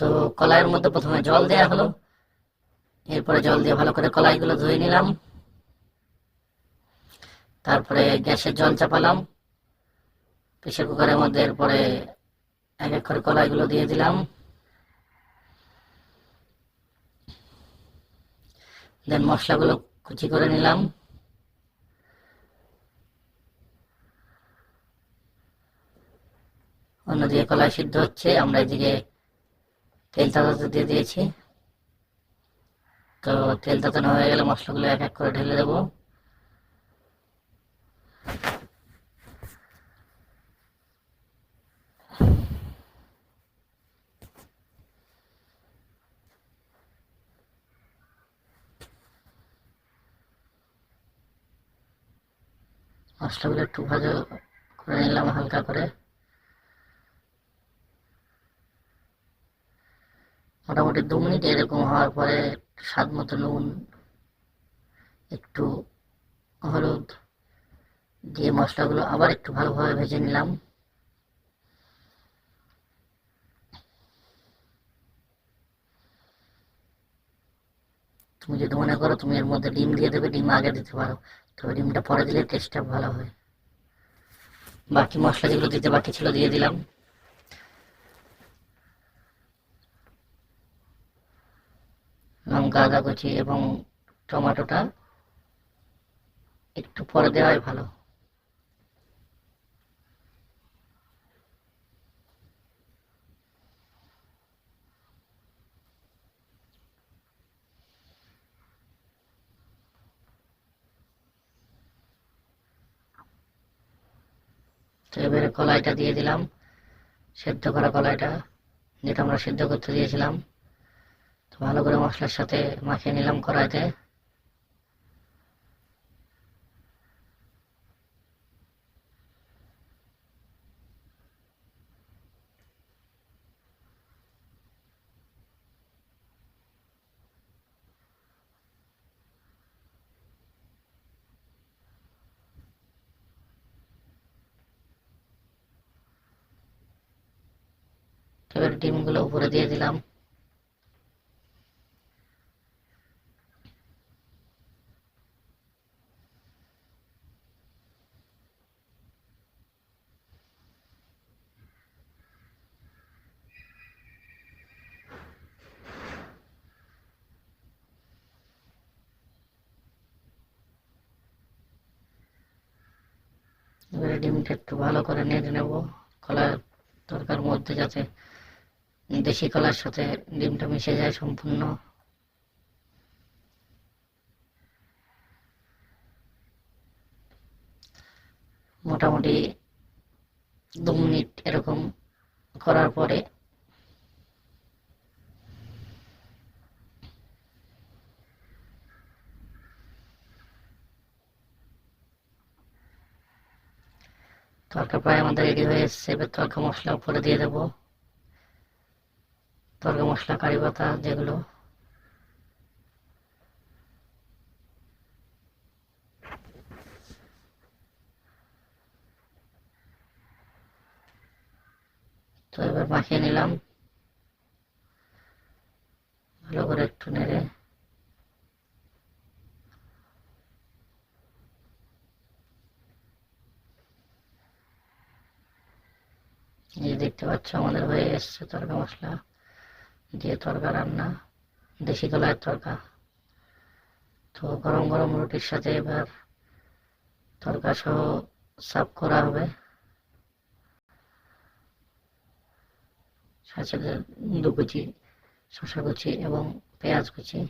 তো কলাইয়ের মধ্যে প্রথমে জল দেয়া হলো। এরপরে জল দিয়ে ভালো করে কলাইগুলো ধুয়ে নিলাম। তারপরে গ্যাসের জল চাপালাম। প্রেশার কুকারের মধ্যে এরপরে এক এক করে কলাইগুলো দিয়ে দিলাম। দেন মশলাগুলো কুচি করে নিলাম। অন্যদিকে কলাই সিদ্ধ হচ্ছে, আমরা এদিকে তেল তাতাতে দিয়ে দিয়েছি। তো তেল তাতানো হয়ে গেলে মশলাগুলো এক এক করে ঢেলে দেবো। মশলাগুলো একটু ভাজা করে নিলাম হালকা করে। মোটামুটি দু মিনিট এরকম হওয়ার পরে স্বাদ মতো নুন, একটু হলুদ দিয়ে মশলাগুলো আবার একটু ভালোভাবে ভেজে নিলাম। তুমি যদি মনে করো তুমি এর মধ্যে ডিম দিয়ে দেবে, ডিম আগে দিতে পারো, তবে ডিমটা পরে দিলে টেস্টটা ভালো হয়। বাকি মশলা যেগুলো দিতে বাকি ছিল, দিয়ে দিলাম। লঙ্কা আদা কুচি এবং টমেটোটা একটু পরে দেওয়াই ভালো। তো এবারে কলাইটা দিয়ে দিলাম। সেদ্ধ করা কলাইটা যেটা আমরা সেদ্ধ করতে দিয়েছিলাম। ভালো করে মশলার সাথে মাখিয়ে নিলাম কড়াইতে। ডিমগুলো উপরে দিয়ে দিলাম। এবারে ডিমটা একটু ভালো করে নেড়ে নেব। কলার তরকার মধ্যে যাতে দেশি কলার সাথে ডিমটা মিশে যায় সম্পূর্ণ। মোটামুটি দু মিনিট এরকম করার পরে তরকা প্রায় আমাদের রেডি হয়ে এসছে, এবার তরকা মশলা উপরে দিয়ে দেবো। তরকা মশলা, কারি পাতা যেগুলো। তো এবার মাখিয়ে নিলাম। ভালো করে একটু নেড়ে। এই দেখতে পাচ্ছ, আমাদের হয়ে এসছে তরকা মশলা। দিয়ে তরকা রান্না, দেশি কলাইয়ের তরকা। তো গরম গরম রুটির সাথে এবার তরকা সহ সার্ভ করা হবে। সাথে দু কুচি শশা কুচি এবং পেঁয়াজ কুচি।